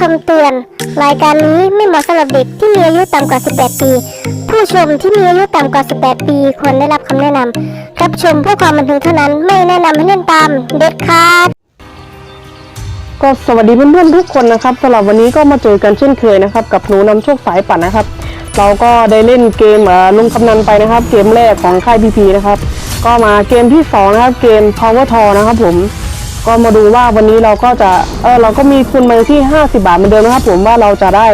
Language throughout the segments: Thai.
คำเตือน รายการนี้ไม่เหมาะสำหรับเด็กที่มีอายุต่ำกว่า 18 ปี ผู้ชมที่มีอายุต่ำกว่า 18 ปีควรได้รับคำแนะนำรับชมเพื่อความบันเทิงเท่านั้นไม่แนะนำให้เล่นตามเด็ดขาด ก็สวัสดีเพื่อนๆทุกคนนะครับสำหรับวันนี้ก็มาเจอกันเช่นเคยนะครับ กับหนูนำโชคสายปั่นนะครับ เราก็ได้เล่นเกมเอ่อลุงกำนันไปนะครับ เกมแรกของค่ายพีพีนะครับ ก็มาเกมที่สองนะครับเกม Power t o r นะครับผม ก็มาดูว่าวันนี้เราก็จะเออเราก็มีทุนมาที่ 50 บาทเหมือนเดิมนะครับ ผมว่าเราจะได้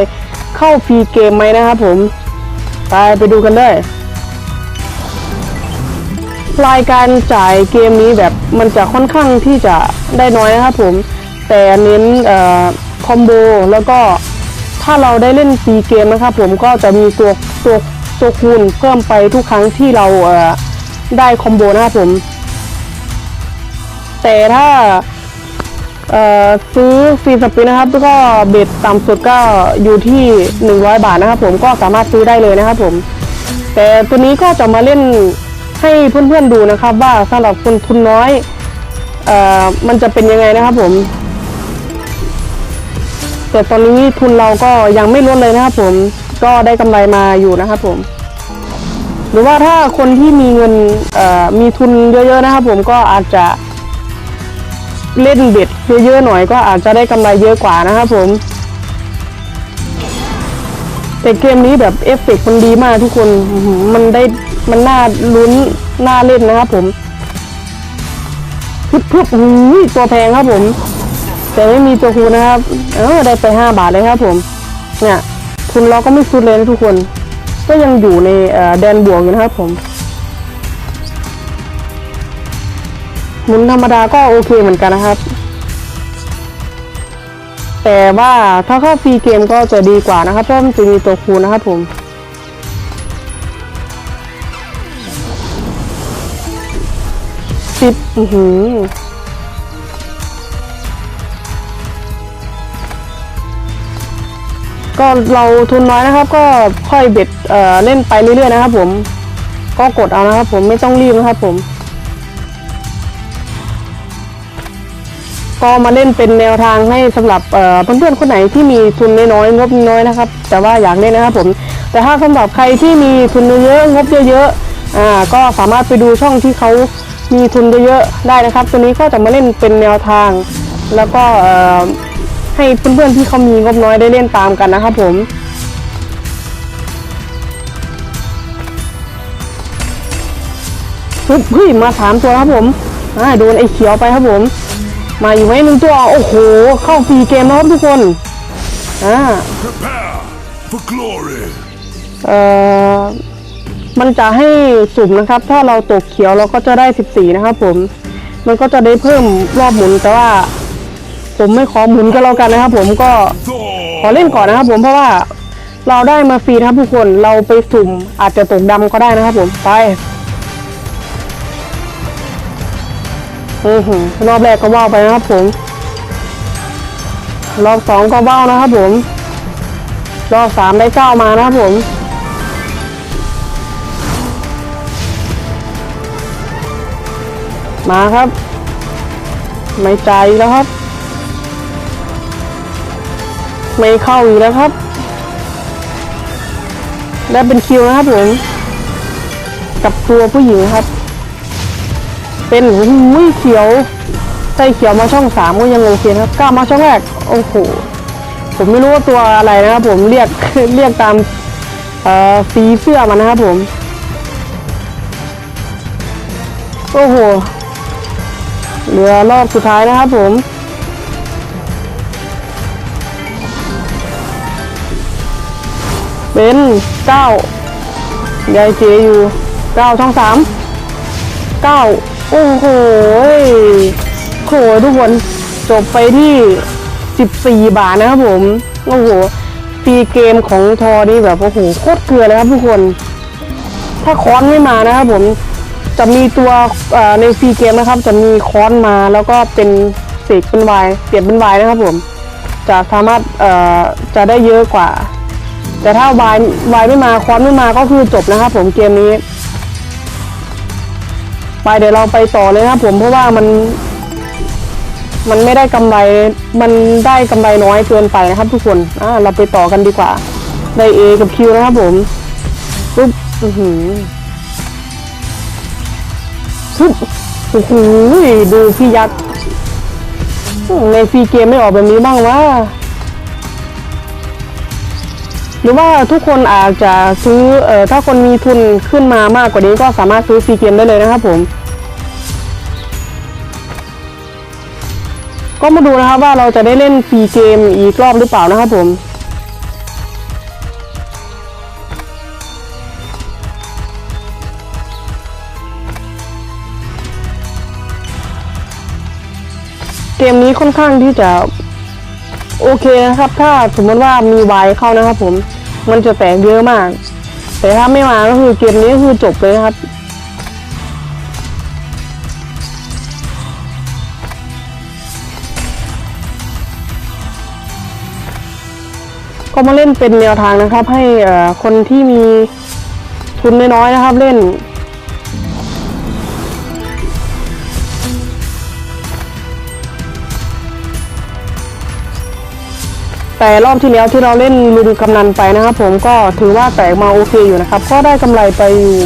เข้าฟรีเกมไหมนะครับผมไปไปดูกันเลยรายการจ่ายเกมนี้แบบมันจะค่อนข้างที่จะได้น้อยนะครับผม แต่เน้นเอ่อคอมโบแล้วก็ถ้าเราได้เล่นฟรีเกมนะครับผมก็จะมีตัวตัวตัวคูณเพิ่มไปทุกครั้งที่เราเอ่อได้คอมโบนะครับผม แต่ถ้าซื้อฟรีสปินนะครับแล้วก็เบ็ดต่ำสุดก็อยู่ที่ 100 บาทนะครับผมก็สามารถซื้อได้เลยนะครับผม แต่ตัวนี้ก็จะมาเล่นให้เพื่อนๆดูนะครับว่าสำหรับคนทุนน้อยอมันจะเป็นยังไงนะครับผม แต่ตอนนี้ทุนเราก็ยังไม่ลดเลยนะครับผมก็ได้กำไรมาอยู่นะครับผม หรือว่าถ้าคนที่มีเงินมีทุนเยอะๆนะครับผมก็อาจจะ เล่นเบ็ดเยอะๆหน่อยก็อาจจะได้กำไรเยอะกว่านะครับผม แต่เกมนี้แบบเอฟเฟกมันดีมากทุกคนมันได้มันน่าลุ้นน่าเล่นนะครับผมพึบพึบหูยตัวแพงครับผม แต่ไม่มีตัวคูนะครับ เออได้ไปห้าบาทเลยครับผม เนี่ยทุนเราก็ไม่สุดเลยนะทุกคน ก็ยังอยู่ในแดนบวกอยู่นะครับผม หมุนธรรมดาก็โอเคเหมือนกันนะครับ แต่ว่าถ้าเข้าฟรีเกมก็จะดีกว่านะครับเพราะมันจะมีตัวคูณนะครับผมสิบอือหือก็เราทุนน้อยนะครับ ก็ค่อยเบ็ดเอ่อเล่นไปเรื่อยๆนะครับผม ก็กดเอานะครับผมไม่ต้องรีบนะครับผม ก็มาเล่นเป็นแนวทางให้สำหรับเอ่อเพื่อนๆคนไหนที่มีทุนน้อยๆงบน้อยนะครับ แต่ว่าอยากเล่นนะครับผมแต่ถ้าสำหรับใครที่มีทุนเยอะงบเยอะๆอ่าก็สามารถไปดูช่องที่เขามีทุนเยอะๆได้นะครับ ตัวนี้ก็จะมาเล่นเป็นแนวทาง แล้วก็ให้เพื่อนๆที่เขามีงบน้อยได้เล่นตามกันนะครับผมปึ๊บเฮ้ยมาสามตัวครับผมอ่าโดนไอ้เขียวไปครับผม มาอยู่ไหมหนึ่งตัวโอ้โห เข้าฟรีเกมแล้วครับทุกคนอ่า Prepare for glory. เอ่อมันจะให้สุ่มนะครับ ถ้าเราตกเขียวเราก็จะได้ 14 นะครับผม มันก็จะได้เพิ่มรอบหมุนแต่ว่า ผมไม่ขอหมุนก็แล้วกันนะครับ ผมก็ขอ Thor. เล่นก่อนนะครับ ผมเพราะว่าเราได้มาฟรีนะครับทุกคนเราไปสุ่มอาจจะตกดำก็ได้นะครับ ผมไป อือหือรอบแรกก็ว่าวไปนะครับผม รอบสองก็ว่าวนะครับผม รอบสามได้เก้ามานะครับผมมาครับ ไม่ใจแล้วครับ ไม่เข้าอีกแล้วครับได้เป็นคิวนะครับผม กับตัวผู้หญิงครับ เป็นหูยเขียวใสเขียวมาช่องสามก็ยังโอเคนะครับกล้ามาช่องแรกโอ้โหผมไม่รู้ว่าตัวอะไรนะครับผมเรียกเรียกตามสีเสื้อมันนะครับผมโอ้โหเหลือรอบสุดท้ายนะครับผมเป็นเก้ายายเจอยู่เก้าช่องสามเก้า โอ้โหโหทุกคนจบไปที่สิบาทนะครับผม โอ้โหฟีเกมของทอนี่แบบโอ้โหโคตรเกลือเลยครับทุกคน ถ้าค้อนไม่มานะครับผมจะมีตัวในฟรีเกมนะครับ จะมีค้อนมาแล้วก็เป็นเสกเป็นวายเปลี่ยนเป็นวายนะครับผม จะสามารถจะได้เยอะกว่า แต่ถ้าวายวายไม่มาค้อนไม่มาก็คือจบนะครับผมเกมนี้ ไปเดี๋ยวเราไปต่อเลยนะครับผมเพราะว่ามัน มันไม่ได้กำไรมันได้กำไรน้อยเกินไปนะครับ ทุกคนอ่าเราไปต่อกันดีกว่าได้ A กับ Q นะครับผมปุ๊บอือหือปุ๊บโอ้โหดูพี่ยักษ์ในฟรีเกมไม่ออกแบบนี้บ้างวะ หรือว่าทุกคนอาจจะซื้ออถ้าคนมีทุนขึ้นมามากกว่านี้ก็สามารถซื้อฟรีเกมได้เลยนะครับผม ก็มาดูนะครับว่าเราจะได้เล่นฟรีเกมอีกรอบหรือเปล่านะครับผมเกมนี้ค่อนข้างที่จะ โอเคนะครับ ถ้าสมมติว่ามีวายเข้านะครับ ผมมันจะแตกเยอะมาก แต่ถ้าไม่มาก็คือเกมนี้ก็คือจบเลยครับก็มาเล่นเป็นแนวทางนะครับ ให้คนที่มีทุนน้อยๆนะครับ เล่น แต่รอบที่แล้วที่เราเล่นลุนกำนันไปนะครับผมก็ถือว่าแตกมาโอเคอยู่นะครับ ก็ได้กำไรไปอยู่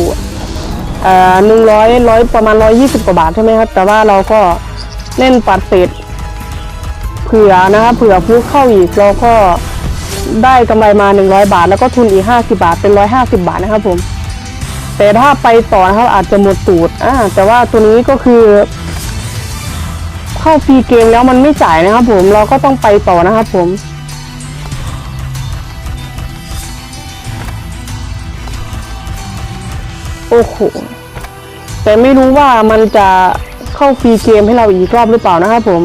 หนึ่งร้อยร้อยประมาณร้อยยี่สิบกว่าบาทใช่ไหมครับ แต่ว่าเราก็เล่นปัดเศษเผื่อนะครับเผื่อฟุกเข้าอีกเราก็ได้กำไรมา 100 บาท แล้วก็ทุนอีก 50 บาทเป็น 150 บาทนะครับผม แต่ถ้าไปต่อนะครับอาจจะหมดตูดอ่าแต่ว่าตัวนี้ก็คือ เข้าฟรีเกมแล้วมันไม่จ่ายนะครับผมเราก็ต้องไปต่อนะครับผม โอ้โห แต่ไม่รู้ว่ามันจะเข้าฟรีเกมให้เราอีกรอบหรือเปล่านะครับผม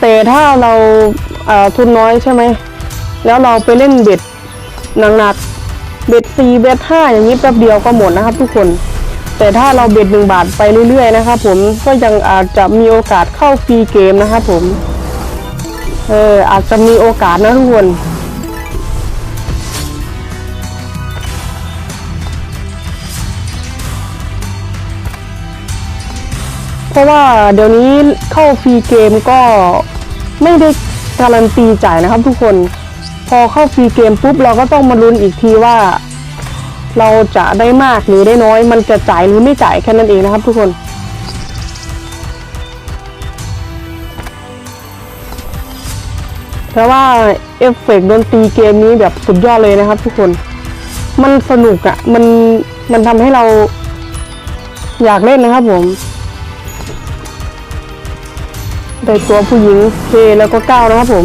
แต่ถ้าเราเทุนน้อยใช่ไหม แล้วเราไปเล่นเบ็ดหนักๆ เบ็ดสี่เบ็ดห้าอย่างนี้แป๊บเดียวก็หมดนะครับทุกคน แต่ถ้าเราเบ็ดหนึ่งบาทไปเรื่อยๆนะครับผม ก็ยังอาจจะมีโอกาสเข้าฟรีเกมนะครับผม เอออาจจะมีโอกาสนะทุกคน ราะว่าเดี๋ยวนี้เข้าฟรีเกมก็ไม่ได้การันตีจ่ายนะครับทุกคน พอเข้าฟรีเกมปุ๊บเราก็ต้องมาลุ้นอีกทีว่า เราจะได้มากหรือได้น้อย มันจะจ่ายหรือไม่จ่ายแค่นั้นเองนะครับ ทุกคนแต่ว่าเอฟเฟกต์ดนตรีเกมนี้แบบสุดยอดเลยนะครับ ทุกคน มันสนุกอะ่ะ มัน มันทำให้เราอยากเล่นนะครับผม ได้ตัวผู้หญิงเคแล้วก็ก้าวนะครับผม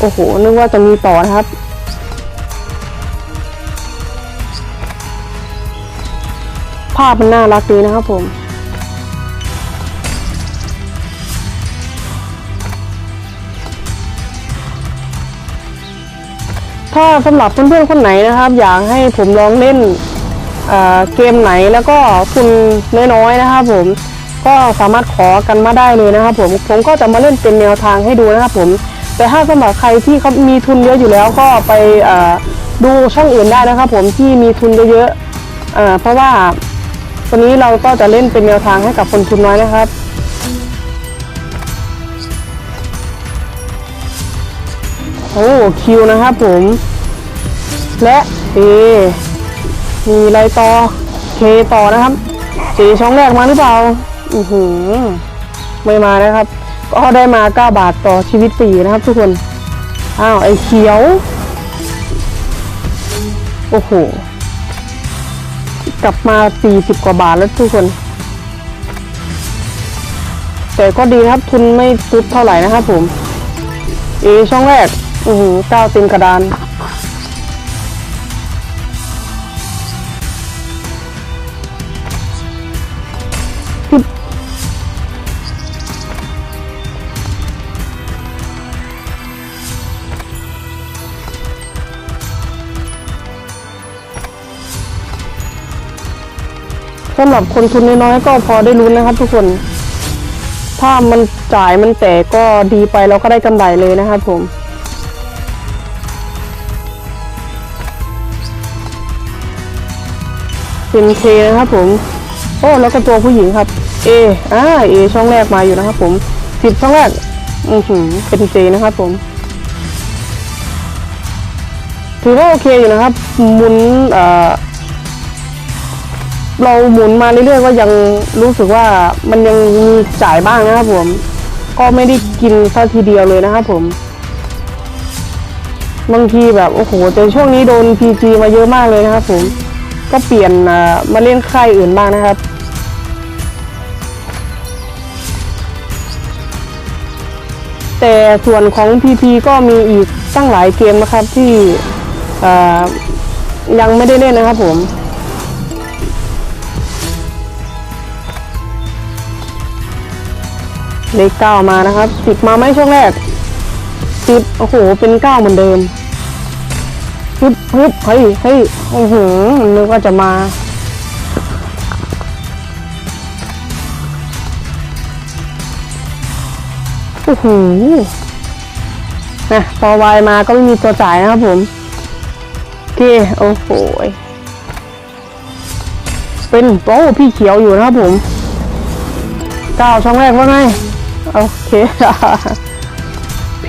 โอ้โห นึกว่าจะมีต่อนะครับ ภาพมันน่ารักดีนะครับผมถ้าสำหรับเพื่อนๆคนไหนนะครับ อยากให้ผมลองเล่นเเกมไหนแล้วก็คุณน้อยๆนะครับผม ก็สามารถขอกันมาได้เลยนะครับผมผมก็จะมาเล่นเป็นแนวทางให้ดูนะครับผมแต่ถ้าสำหรับใครที่เขามีทุนเยอะอยู่แล้วก็ไปดูช่องอื่นได้นะครับ ผมที่มีทุนเยอะๆอเพราะว่าวันนี้เราก็จะเล่นเป็นแนวทางให้กับคนทุนน้อยนะครับโอ้คิวนะครับผมและเอมีอะไรต่อเคต่อนะครับสีช่องแรกมาหรือเปล่า อือหือไม่มานะครับ ก็ได้มา 9 บาทต่อชีวิตปีนะครับ ทุกคน อ้าวไอ้เขียว โอ้โห กลับมา 40 กว่าบาทแล้วทุกคน แต่ก็ดีนะครับทุนไม่ซุดเท่าไหร่นะครับผม เอช่องแรกอือหือเก้าเต็มกระดาน สำหรับคนทุนน้อยๆก็พอได้ลุ้นนะครับ ทุกคน ถ้ามันจ่ายมันแตกก็ดีไปเราก็ได้กำไรเลยนะครับผมเป็นเคนะครับผม โอ้แล้วก็ตัวผู้หญิงครับ เออ่าเอช่องแรกมาอยู่นะครับผมสิบช่องแรกอือหือเป็นเจนะครับผม ถือว่าโอเคอยู่นะครับหมุนเอ่อ เราหมุนมาเรื่อยๆก็ยังรู้สึกว่ามันยังมีจ่ายบ้างนะครับผม ก็ไม่ได้กินซะทีเดียวเลยนะครับผมบางทีแบบโอ้โหแต่ช่วงนี้โดน PG มาเยอะมากเลยนะครับผม ก็เปลี่ยนมาเล่นค่ายอื่นบ้างนะครับแต่ส่วนของ PP ก็มีอีกตั้งหลายเกมนะครับที่ยังไม่ได้เล่นนะครับผม เลขเก้ามานะครับสิบมาไหมช่วงแรกสิบโอ้โห เป็นเก้าเหมือนเดิมฮึบฮึบเฮ้ยเฮ้ยโอ้โหนึกว่าจะมาโอ้โหนะพอวายมาก็ไม่มีตัวจ่ายนะครับผมโอเคโอ้โหเป็นโอ้พี่เขียวอยู่นะครับผมเก้าช่องแรกว่าไง โอเค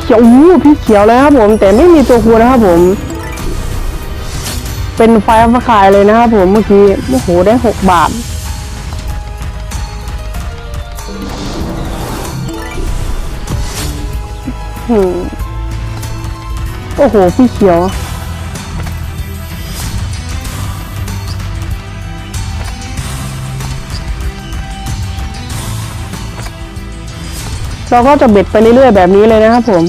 เขียวอ้พี่เขียวเลยครับผม แต่ไม่มีตัวคูนะครับผม เป็นไฟฟ้าขายเลยนะครับผมเมื่อกี้โอ้โหได้หกบาทโอ้โหพี่เขียว เราก็จะเบ็ดไปเรื่อยๆแบบนี้เลยนะครับผม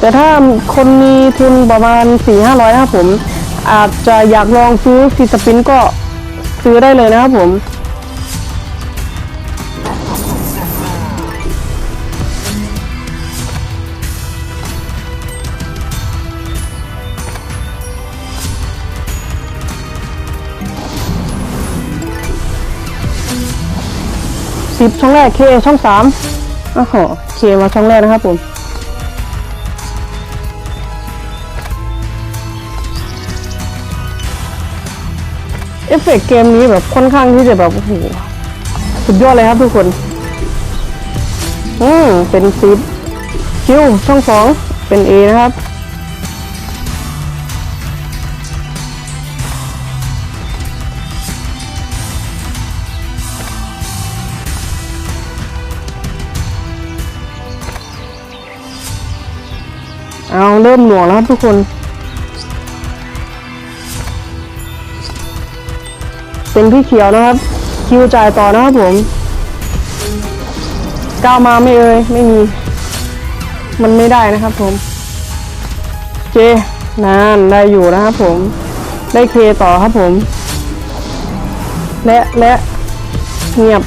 แต่ถ้าคนมีทุนประมาณสี่ห้าร้อยนะครับผม อาจจะอยากลองซื้อซีสปินก็ซื้อได้เลยนะครับผม สิบช่องแรกเคช่องสามอ้าวเคมาช่องแรกนะครับผมเอฟเฟกต์เกมนี้แบบค่อนข้างที่จะแบบโอ้โหสุดยอดเลยครับทุกคน อืมเป็นซิปคิวช่องสองเป็นเอนะครับ เอาเริ่มหน่วงแล้วครับทุกคนเป็นพี่เขียวนะครับ คิวจ่ายต่อนะครับผมก้าวมาไม่เอ่ยไม่มี มันไม่ได้นะครับผม เจนานได้อยู่นะครับผม ได้เคต่อครับผม และและเงียบ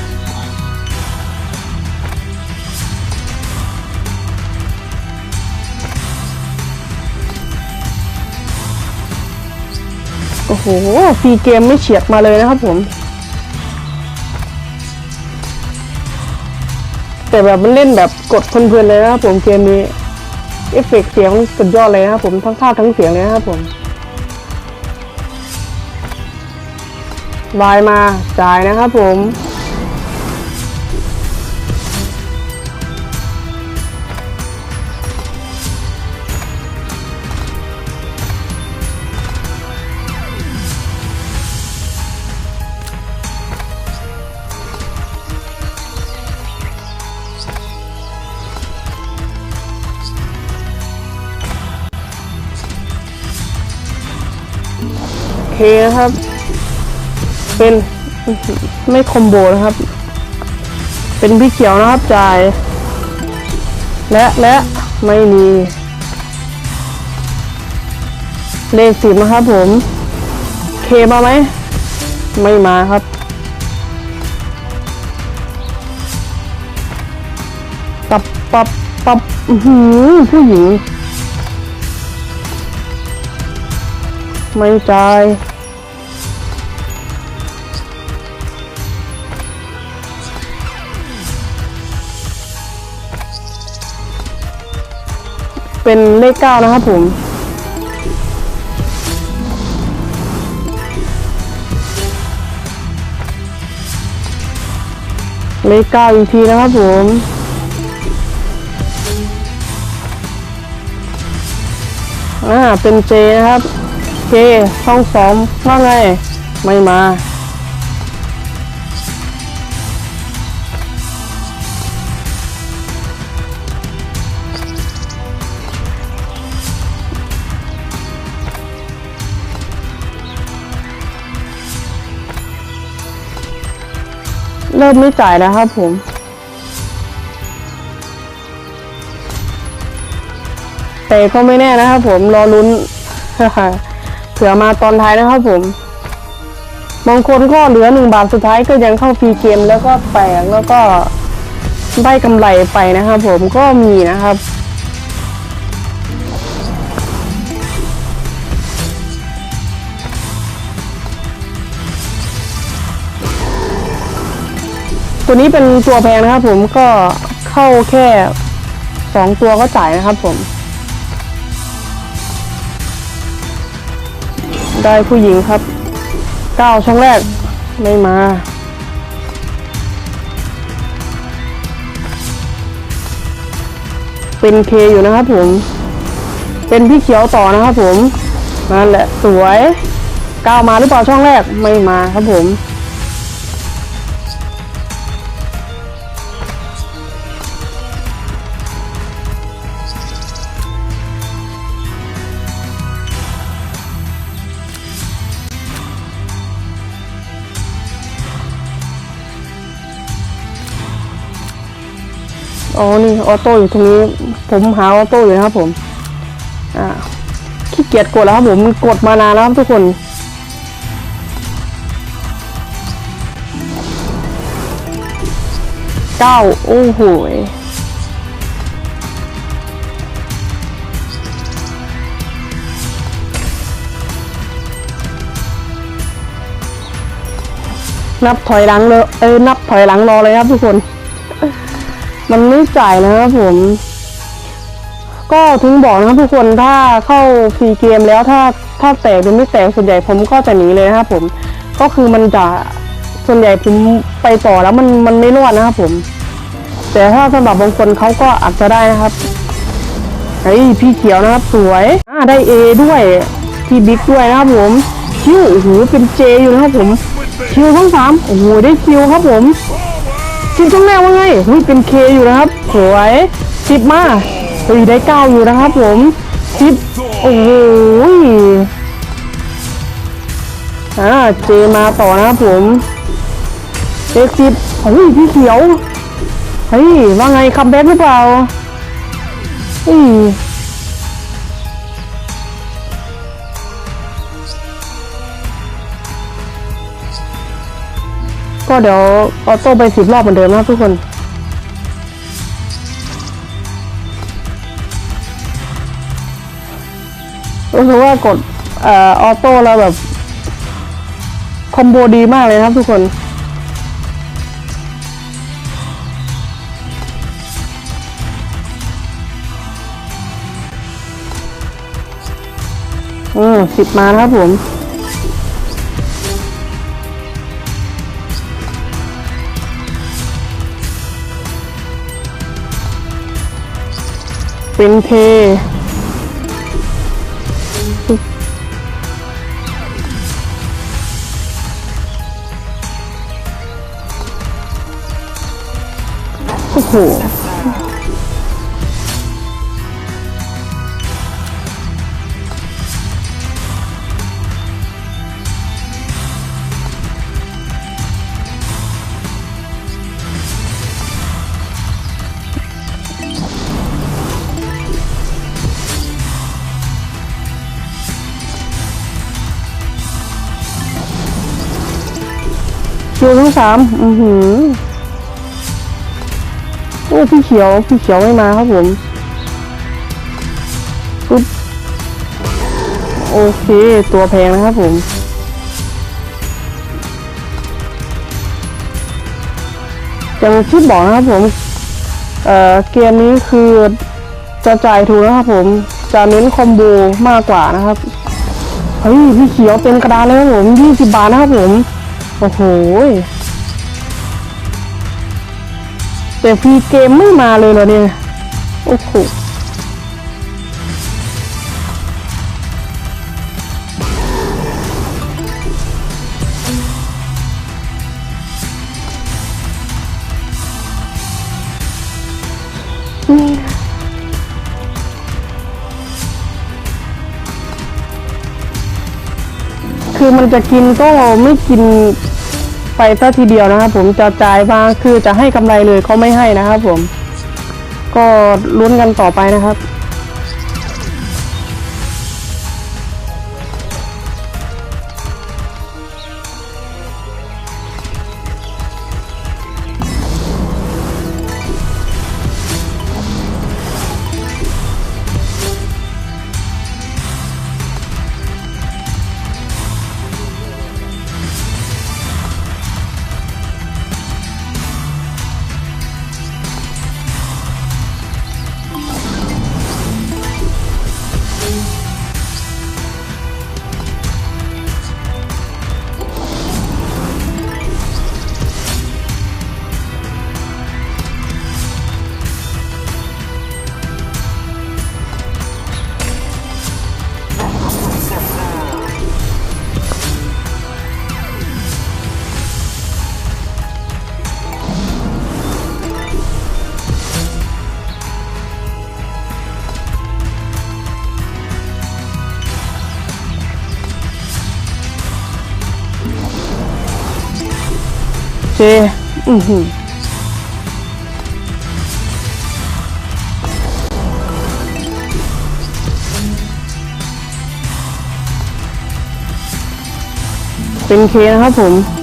โอ้โหฟรีเกมไม่เฉียดมาเลยนะครับผม แต่แบบมันเล่นแบบกดเพลินๆเลยนะครับผมเกมนี้ เอฟเฟกต์เสียงสุดยอดเลยนะครับผมทั้งภาพทั้งเสียงเลยนะครับผมวายมาจ่ายนะครับผม นะครับ เป็นไม่คอมโบนะครับ เป็นพี่เขียวนะครับจ่าย และและไม่มีเลขสิบนะครับผม เคมาไหม ไม่มาครับ ปับปับปับอื้อหือผู้หญิง ไม่จ่าย เป็นเลขเก้านะครับผมเลขเก้าอีกทีนะครับผม อ่า เป็นเจนะครับ เจช่องสองว่าไง ไม่มา ริ่มไม่จ่ายแล้วครับผมแต่ก็ไม่แน่นะครับผมรอลุ้นเผื่อมาตอนท้ายนะครับผมบางคนก็เหลือหนึ่งบาทสุดท้ายก็ยังเข้าฟรีเกมแล้วก็แปลกแล้วก็ได้กำไรไปนะครับผมก็มีนะครับ ตัวนี้เป็นตัวแพงนะครับ ผมก็เข้าแค่สองตัวก็จ่ายนะครับผม ได้ผู้หญิงครับเก้าช่องแรกไม่มาเป็นเคอยู่นะครับผม เป็นพี่เขียวต่อนะครับผมนั่นแหละสวยก้าวมาหรือเปล่าช่องแรกไม่มาครับผม อ๋อนี่ออโต้อยู่ตรงนี้ ผมหาออโต้อยู่นะครับผมอ่าขี้เกียจกดแล้วครับผมมันกดมานานแล้วครับทุกคนเก้าโอ้โหนับถอยหลังเลยเอ้ยนับถอยหลังรอเลยครับทุกคน มันไม่จ่ายนะครับผม ก็ถึงบอกนะครับทุกคนถ้าเข้าฟรีเกมแล้วถ้าถ้าแตกหรือไม่แตกส่วนใหญ่ผมก็จะหนีเลยนะครับผม ก็คือมันจะส่วนใหญ่ผมไปต่อแล้วมันมันไม่รอดนะครับผม แต่ถ้าสำหรับบางคนเขาก็อาจจะได้นะครับเฮ้ยพี่เขียวนะครับสวยอ่าได้เอด้วยพี่บิ๊กด้วยนะครับผมคิวโอ้โหเป็นเจอยู่นะครับผมคิวทั้งสามโอ้โหได้คิวครับผม สิบช่องแรกว่าไงหุ้ยเป็นเคอยู่นะครับ สวยชิปมาตีได้เก้าอยู่นะครับผมชิปโอ้โหอ่าเจมาต่อนะครับผมเอ็กซิปโอ้ยพี่เขียวเฮ้ยว่าไงคัมแบ็กหรือเปล่าเฮ้ ก็เดี๋ยวออโต้ไปสิบรอบเหมือนเดิมนะครับทุกคนรู้สึกว่ากดออโต้แล้วแบบ คอมโบดีมากเลยนะครับทุกคน อืมสิบมาครับผม เป็นเทโอ้โหามอือหือโอ้พี่เขียวพี่เขียวไม่มาครับผมปึ๊บโอเค ตัวแพงนะครับผมอย่างที่บอกนะครับผม เอ่อ เกมนี้คือจะจ่ายถูกนะครับผม จะเน้นคอมโบมากกว่านะครับ เฮ้ย พี่เขียวเต็มกระดานเลยครับผมยี่สิบบาทนะครับผม โอ้โห แต่ฟรีเกมไม่มาเลยเหรอเนี่ย โอ้โหคือมันจะกินก็ไม่กิน ไปซะทีเดียวนะครับผมจะจ่ายมาคือจะให้กำไรเลยเขาไม่ให้นะครับผม ก็ลุ้นกันต่อไปนะครับ อือหือเป็นเคนะครับผม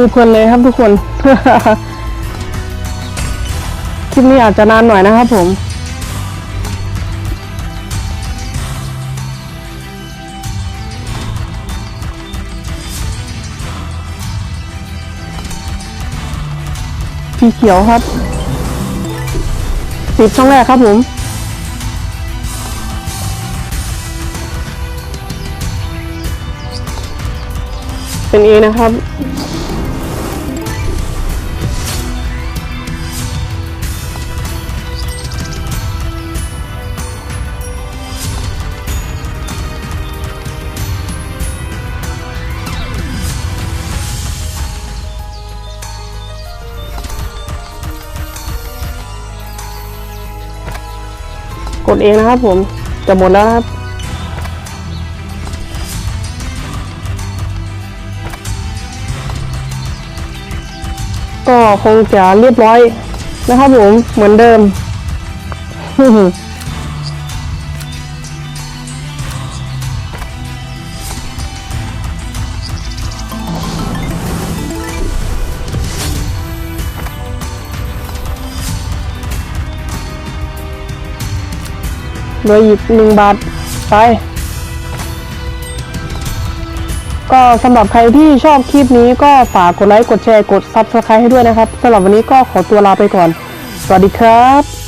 ดูเพลินเลยครับทุกคน คลิปนี้อาจจะนานหน่อยนะครับผมสีเขียวครับปิดช่องแรกครับผมเป็นเอนะครับ เองนะครับ ผมจะหมดแล้วครับก็คงจะเรียบร้อยนะครับผมเหมือนเดิม ลืออีกหนึ่งบาทไป ก็สำหรับใครที่ชอบคลิปนี้ก็ฝากกดไลค์ กดแชร์ กด Subscribe ให้ด้วยนะครับสำหรับวันนี้ก็ขอตัวลาไปก่อน สวัสดีครับ